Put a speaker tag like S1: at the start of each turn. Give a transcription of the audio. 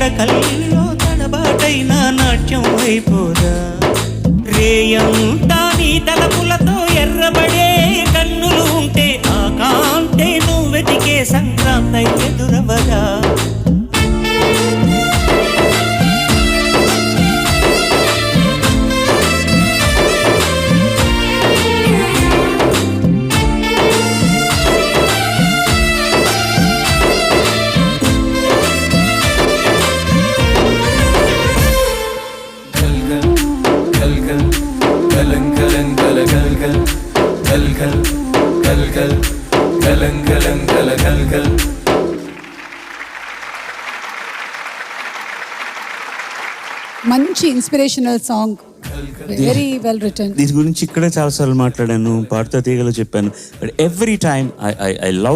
S1: నడకల్లో తడబాటైన నాట్యం అయిపోదా? రేయం తాని తలపులతో ఎర్ర
S2: మంచి inspirational song. Very well written
S3: దీని గురించి ఇక్కడే చాలాసార్లు మాట్లాడాను పాడుతా తీగలో చెప్పాను but every time I I I love